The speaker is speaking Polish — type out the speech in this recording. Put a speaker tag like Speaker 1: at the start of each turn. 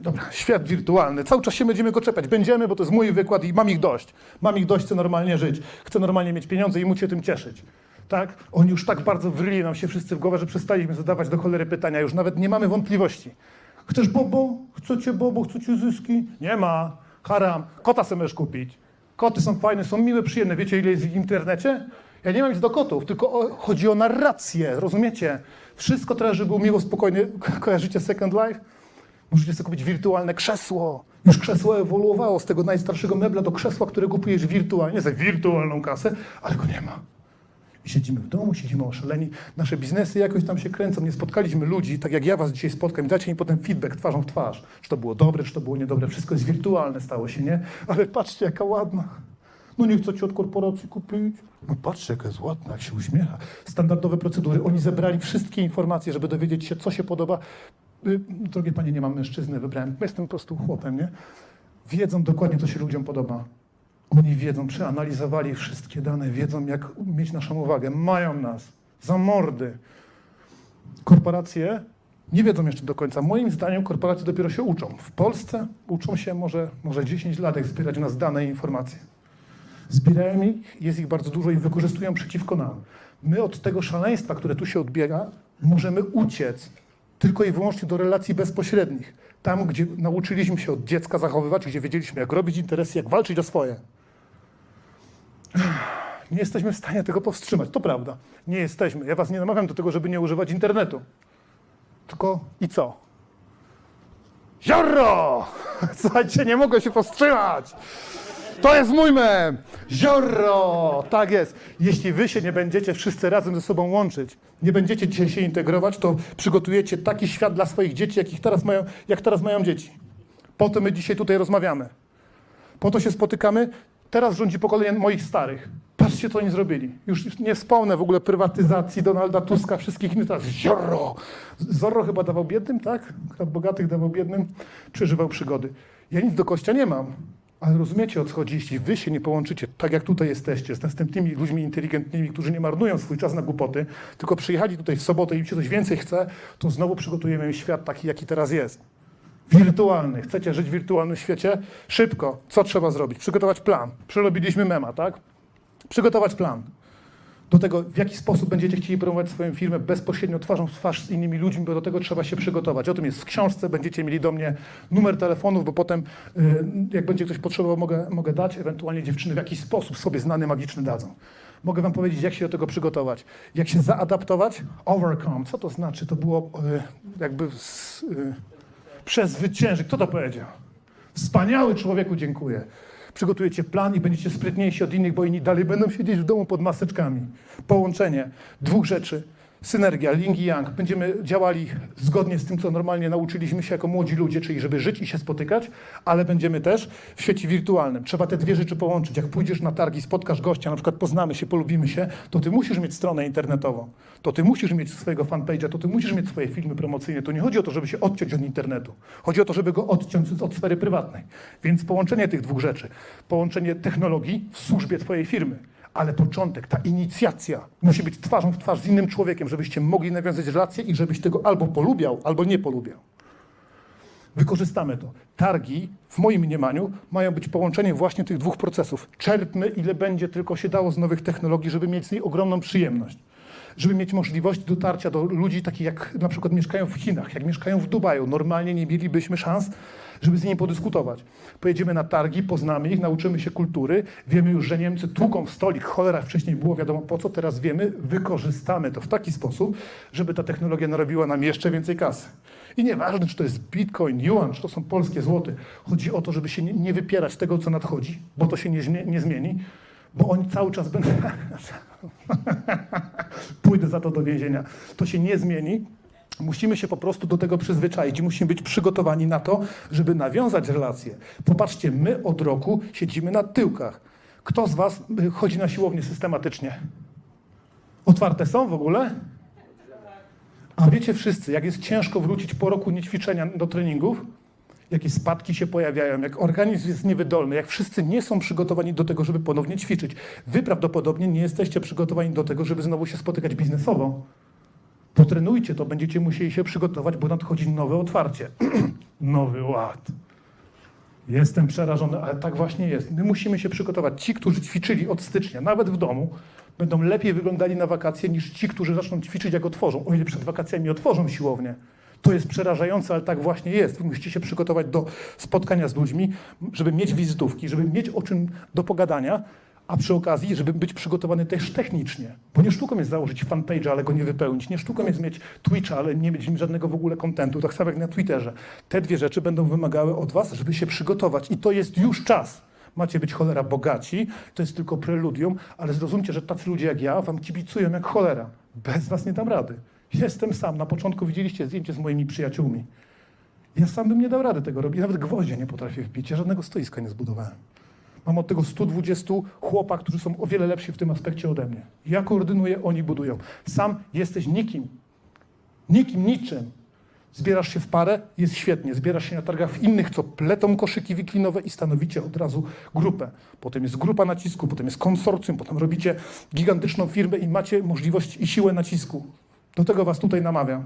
Speaker 1: Dobra, świat wirtualny. Cały czas się będziemy go czepiać. Będziemy, bo to jest mój wykład i mam ich dość. Mam ich dość, chcę normalnie żyć. Chcę normalnie mieć pieniądze i móc się tym cieszyć. Tak? Oni już tak bardzo wryli nam się wszyscy w głowę, że przestaliśmy zadawać do cholery pytania. Już nawet nie mamy wątpliwości. Chcesz bobo? Chcecie bobo? Chcecie zyski? Nie ma. Haram. Kota sobie możesz kupić. Koty są fajne, są miłe, przyjemne. Wiecie, ile jest w internecie? Ja nie mam nic do kotów, tylko o, chodzi o narrację, rozumiecie? Wszystko teraz, żeby było miło, spokojnie. Ko- Kojarzycie Second Life? Możecie sobie kupić wirtualne krzesło. Już krzesło ewoluowało z tego najstarszego mebla do krzesła, które kupujesz wirtualnie, za wirtualną kasę, ale go nie ma. I siedzimy w domu, siedzimy oszaleni. Nasze biznesy jakoś tam się kręcą. Nie spotkaliśmy ludzi, tak jak ja was dzisiaj spotkam. Dajcie mi potem feedback twarzą w twarz. Czy to było dobre, czy to było niedobre. Wszystko jest wirtualne, stało się, nie? Ale patrzcie, jaka ładna. No nie chcecie od korporacji kupić? No patrzcie, jaka jest ładna, jak się uśmiecha. Standardowe procedury. Oni zebrali wszystkie informacje, żeby dowiedzieć się, co się podoba. Y, Drogie panie, nie mam mężczyzny, wybrałem. Jestem po prostu chłopem, nie? Wiedzą dokładnie, co się ludziom podoba. Oni wiedzą, przeanalizowali wszystkie dane, wiedzą, jak mieć naszą uwagę. Mają nas za mordy. Korporacje nie wiedzą jeszcze do końca. Moim zdaniem korporacje dopiero się uczą. W Polsce uczą się może, może 10 lat, jak zbierać u nas dane i informacje. Zbierają ich, jest ich bardzo dużo i wykorzystują przeciwko nam. My od tego szaleństwa, które tu się odbiega, możemy uciec tylko i wyłącznie do relacji bezpośrednich. Tam, gdzie nauczyliśmy się od dziecka zachowywać, gdzie wiedzieliśmy, jak robić interesy, jak walczyć o swoje. Nie jesteśmy w stanie tego powstrzymać, to prawda. Nie jesteśmy. Ja was nie namawiam do tego, żeby nie używać internetu. Tylko i co? Ziorro! Słuchajcie, nie mogę się powstrzymać! To jest mój mem! Ziorro! Tak jest. Jeśli wy się nie będziecie wszyscy razem ze sobą łączyć, nie będziecie dzisiaj się integrować, to przygotujecie taki świat dla swoich dzieci, jakich teraz mają, jak teraz mają dzieci. Po to my dzisiaj tutaj rozmawiamy. Po to się spotykamy. Teraz rządzi pokolenie moich starych. Patrzcie, co oni zrobili. Już nie wspomnę w ogóle prywatyzacji Donalda Tuska, wszystkich innych. Teraz Zorro. Zorro chyba dawał biednym, tak? Bogatych dawał biednym. Przeżywał przygody. Ja nic do kościa nie mam. Ale rozumiecie o co chodzi, jeśli wy się nie połączycie, tak jak tutaj jesteście, z następnymi ludźmi inteligentnymi, którzy nie marnują swój czas na głupoty, tylko przyjechali tutaj w sobotę i im się coś więcej chce, to znowu przygotujemy im świat taki, jaki teraz jest. Wirtualny. Chcecie żyć w wirtualnym świecie? Szybko. Co trzeba zrobić? Przygotować plan. Przerobiliśmy mema, tak? Przygotować plan. Do tego, w jaki sposób będziecie chcieli promować swoją firmę bezpośrednio twarzą w twarz z innymi ludźmi, bo do tego trzeba się przygotować. O tym jest w książce, będziecie mieli do mnie numer telefonów, bo potem, y, jak będzie ktoś potrzebował, mogę, mogę dać, ewentualnie dziewczyny w jakiś sposób sobie znany, magiczny dadzą. Mogę wam powiedzieć, jak się do tego przygotować. Jak się zaadaptować? Overcome. Co to znaczy? To było y, jakby z, y, przezwyciężyć. Kto to powiedział? Wspaniały człowieku, dziękuję. Przygotujecie plan i będziecie sprytniejsi od innych, bo inni dalej będą siedzieć w domu pod maseczkami. Połączenie dwóch rzeczy. Synergia, yin i yang. Będziemy działali zgodnie z tym, co normalnie nauczyliśmy się jako młodzi ludzie, czyli żeby żyć i się spotykać, ale będziemy też w świecie wirtualnym. Trzeba te dwie rzeczy połączyć. Jak pójdziesz na targi, spotkasz gościa, na przykład poznamy się, polubimy się, to ty musisz mieć stronę internetową. To ty musisz mieć swojego fanpage'a, to ty musisz mieć swoje filmy promocyjne. To nie chodzi o to, żeby się odciąć od internetu. Chodzi o to, żeby go odciąć od sfery prywatnej. Więc połączenie tych dwóch rzeczy, połączenie technologii w służbie twojej firmy, ale początek, ta inicjacja musi być twarzą w twarz z innym człowiekiem, żebyście mogli nawiązać relacje i żebyś tego albo polubiał, albo nie polubiał. Wykorzystamy to. Targi, w moim mniemaniu, mają być połączeniem właśnie tych dwóch procesów. Czerpmy, ile będzie tylko się dało z nowych technologii, żeby mieć z niej ogromną przyjemność. Żeby mieć możliwość dotarcia do ludzi takich, jak na przykład mieszkają w Chinach, jak mieszkają w Dubaju. Normalnie nie mielibyśmy szans, żeby z nimi podyskutować. Pojedziemy na targi, poznamy ich, nauczymy się kultury, wiemy już, że Niemcy tłuką w stolik, cholera wcześniej było wiadomo po co, teraz wiemy, wykorzystamy to w taki sposób, żeby ta technologia narobiła nam jeszcze więcej kasy. I nieważne, czy to jest bitcoin, yuan, czy to są polskie złoty, chodzi o to, żeby się nie, wypierać tego, co nadchodzi, bo to się nie, nie zmieni, bo oni cały czas będą... Pójdę za to do więzienia. To się nie zmieni, Musimy się po prostu do tego przyzwyczaić musimy być przygotowani na to, żeby nawiązać relacje. Popatrzcie, my od roku siedzimy na tyłkach. Kto z Was chodzi na siłownię systematycznie? Otwarte są w ogóle? A wiecie wszyscy, jak jest ciężko wrócić po roku niećwiczenia do treningów, jakie spadki się pojawiają, jak organizm jest niewydolny, jak wszyscy nie są przygotowani do tego, żeby ponownie ćwiczyć. Wy prawdopodobnie nie jesteście przygotowani do tego, żeby znowu się spotykać biznesowo. Potrenujcie to, będziecie musieli się przygotować, bo nadchodzi nowe otwarcie. Nowy ład. Jestem przerażony, ale tak właśnie jest. My musimy się przygotować. Ci, którzy ćwiczyli od stycznia, nawet w domu, będą lepiej wyglądali na wakacje niż ci, którzy zaczną ćwiczyć, jak otworzą. O ile przed wakacjami otworzą siłownię. To jest przerażające, ale tak właśnie jest. Wy musicie się przygotować do spotkania z ludźmi, żeby mieć wizytówki, żeby mieć o czym do pogadania, a przy okazji, żeby być przygotowany też technicznie. Bo nie sztuką jest założyć fanpage, ale go nie wypełnić. Nie sztuką jest mieć Twitcha, ale nie mieć żadnego w ogóle kontentu. Tak samo jak na Twitterze. Te dwie rzeczy będą wymagały od was, żeby się przygotować. I to jest już czas. Macie być cholera bogaci, to jest tylko preludium, ale zrozumcie, że tacy ludzie jak ja wam kibicują jak cholera. Bez was nie dam rady. Jestem sam. Na początku widzieliście zdjęcie z moimi przyjaciółmi. Ja sam bym nie dał rady tego robić. Nawet gwoździa nie potrafię wbić. Ja żadnego stoiska nie zbudowałem. Mam od tego 120 chłopak, którzy są o wiele lepsi w tym aspekcie ode mnie. Ja koordynuję, oni budują. Sam jesteś nikim. Nikim, niczym. Zbierasz się w parę, jest świetnie. Zbierasz się na targach w innych, co pletą koszyki wiklinowe i stanowicie od razu grupę. Potem jest grupa nacisku, potem jest konsorcjum, potem robicie gigantyczną firmę i macie możliwość i siłę nacisku. Do tego was tutaj namawiam.